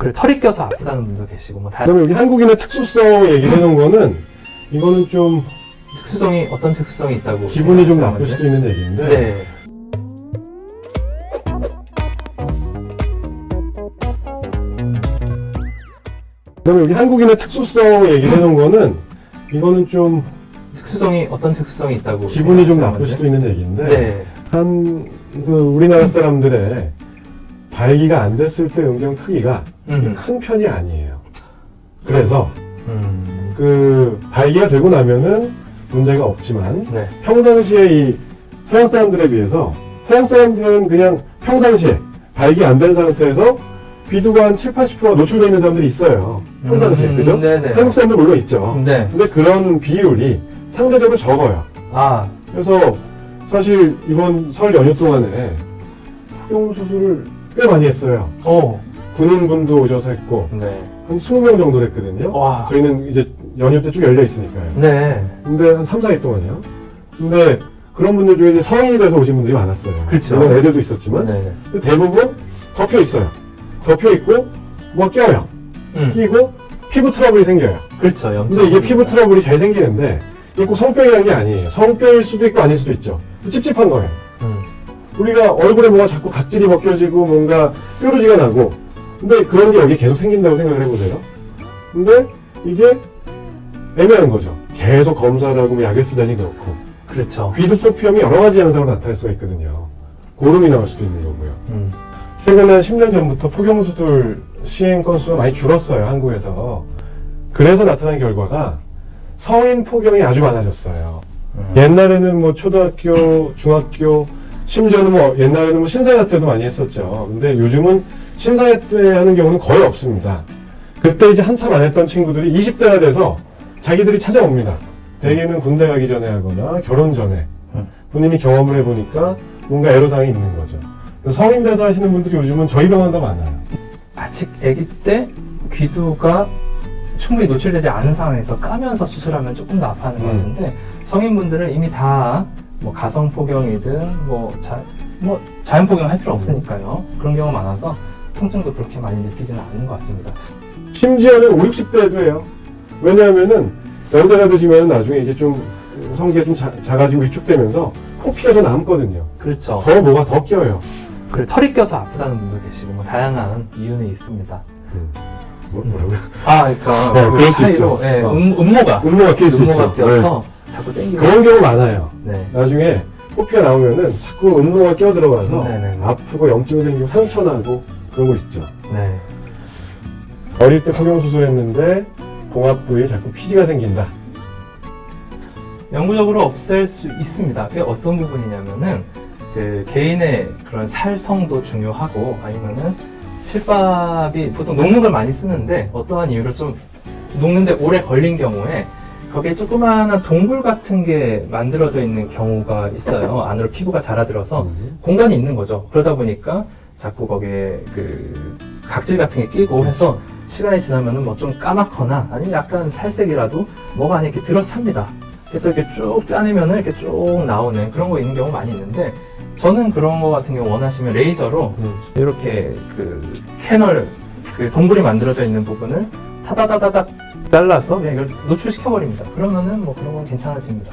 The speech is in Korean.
그리고 털이 껴서 아프다는 분도 계시고 뭐 다, 그다음에 여기 한국인의 특수성 해놓은 거는 이거는 좀 특수성이 어떤 특수성이 있다고 기분이 좀 나쁠? 수도 있는 얘기인데 네. 그다음에 여기 한국인의 특수성 해놓은 거는 이거는 좀 특수성이 어떤 특수성이 있다고 기분이 좀 나쁠? 수도 있는 얘기인데 네. 한 그 우리나라 사람들의 발기가 안 됐을 때 음경 크기가 음. 큰 편이 아니에요. 그래서 음. 그 발기가 되고 나면은 문제가 없지만 네. 평상시에 이 서양 사람들에 비해서 서양 사람들은 그냥 평상시에 발기 안 된 상태에서 귀두가 한 7, 80%가 노출되어 있는 사람들이 있어요. 평상시에. 음, 그죠? 네네. 한국 사람들 물론 있죠. 네. 근데 그런 비율이 상대적으로 적어요. 아, 그래서 사실 이번 설 연휴 동안에 포경 수술을 꽤 많이 했어요. 어. 군인분도 오셔서 했고 네. 한 20명 정도 했거든요. 와. 저희는 이제 연휴 때 쭉 열려 있으니까요. 네. 근데 한 3, 4일 동안이요. 근데 그런 분들 중에 이제 성인이 돼서 오신 분들이 많았어요. 그렇죠. 물론 애들도 있었지만 네. 근데 대부분 덮여 있어요. 덮여 있고 뭐 껴요. 음. 끼고 피부 트러블이 생겨요. 그렇죠. 염증. 근데 이게 피부 트러블이 잘 생기는데 이게 꼭 성병이라는 게 아니에요. 성병일 수도 있고 아닐 수도 있죠. 찝찝한 거예요. 음. 우리가 얼굴에 뭐가 자꾸 각질이 벗겨지고 뭔가 뾰루지가 나고 근데 그런 게 여기 계속 생긴다고 생각을 해보세요. 근데 이게 애매한 거죠. 계속 검사를 하고 뭐 약을 쓰자니 그렇고 그렇죠. 귀두포피염이 여러 가지 양상으로 나타날 수가 있거든요. 고름이 나올 수도 있는 거고요. 음. 최근에 한 10년 전부터 포경수술 시행 건수가 많이 줄었어요, 한국에서. 그래서 나타난 결과가 성인 포경이 아주 많아졌어요. 음. 옛날에는 뭐 초등학교, 중학교, 심지어는 뭐 옛날에는 뭐 신사회 때도 많이 했었죠. 근데 요즘은 신사회 때 하는 경우는 거의 없습니다. 그때 이제 한참 안 했던 친구들이 20대가 돼서 자기들이 찾아옵니다. 대개는 군대 가기 전에 하거나 결혼 전에 음. 본인이 경험을 해보니까 뭔가 애로사항이 있는 거죠. 성인 돼서 하시는 분들이 요즘은 저희 병원도 많아요. 아직 아기 때 귀두가 충분히 노출되지 않은 상황에서 까면서 수술하면 조금 더 아파하는 것 음. 같은데 성인분들은 이미 다 뭐 가성 포경이든 뭐, 자, 뭐 자연 포경 할 필요 없으니까요. 그런 경우 많아서 통증도 그렇게 많이 느끼지는 않는 것 같습니다. 심지어는 5, 60대에도 해요. 왜냐하면은 연세가 드시면 나중에 이제 좀 성기가 좀 자, 작아지고 위축되면서 코피가 더 남거든요. 그렇죠. 더 뭐가 더 껴요. 그리고 털이 껴서 아프다는 분도 계시고 뭐 다양한 이유는 있습니다. 뭐, 뭐라고요? 아, 그러니까 어, 그럴 수 사이로, 있죠. 예, 어. 음, 음모가 음모가 낄수 음모가 있죠. 껴서 자꾸 네. 땡기고 그런 경우 많아요. 네. 나중에 코피가 나오면은 자꾸 음모가 끼어 들어가서 네네네. 아프고 염증 생기고 상처 나고 그런 거 있죠. 네. 어릴 때 포경 수술 했는데 봉합 부위에 자꾸 피지가 생긴다. 영구적으로 없앨 수 있습니다. 그게 어떤 부분이냐면은 그 개인의 그런 살성도 중요하고 아니면은 실밥이 보통 녹는 걸 많이 쓰는데 어떠한 이유로 좀 녹는데 오래 걸린 경우에 거기에 조그마한 동굴 같은 게 만들어져 있는 경우가 있어요. 안으로 피부가 자라들어서 공간이 있는 거죠. 그러다 보니까 자꾸 거기에 그 각질 같은 게 끼고 해서 시간이 지나면은 뭐 좀 까맣거나 아니면 약간 살색이라도 뭐가 안에 이렇게 들어찹니다. 그래서 이렇게 쭉 짜내면은 이렇게 쭉 나오는 그런 거 있는 경우 많이 있는데 저는 그런 거 같은 경우 원하시면 레이저로 음. 이렇게 그 캐널 그 동굴이 만들어져 있는 부분을 타다다다닥 잘라서 이걸 노출시켜 버립니다. 그러면은 뭐 그런 건 괜찮아집니다.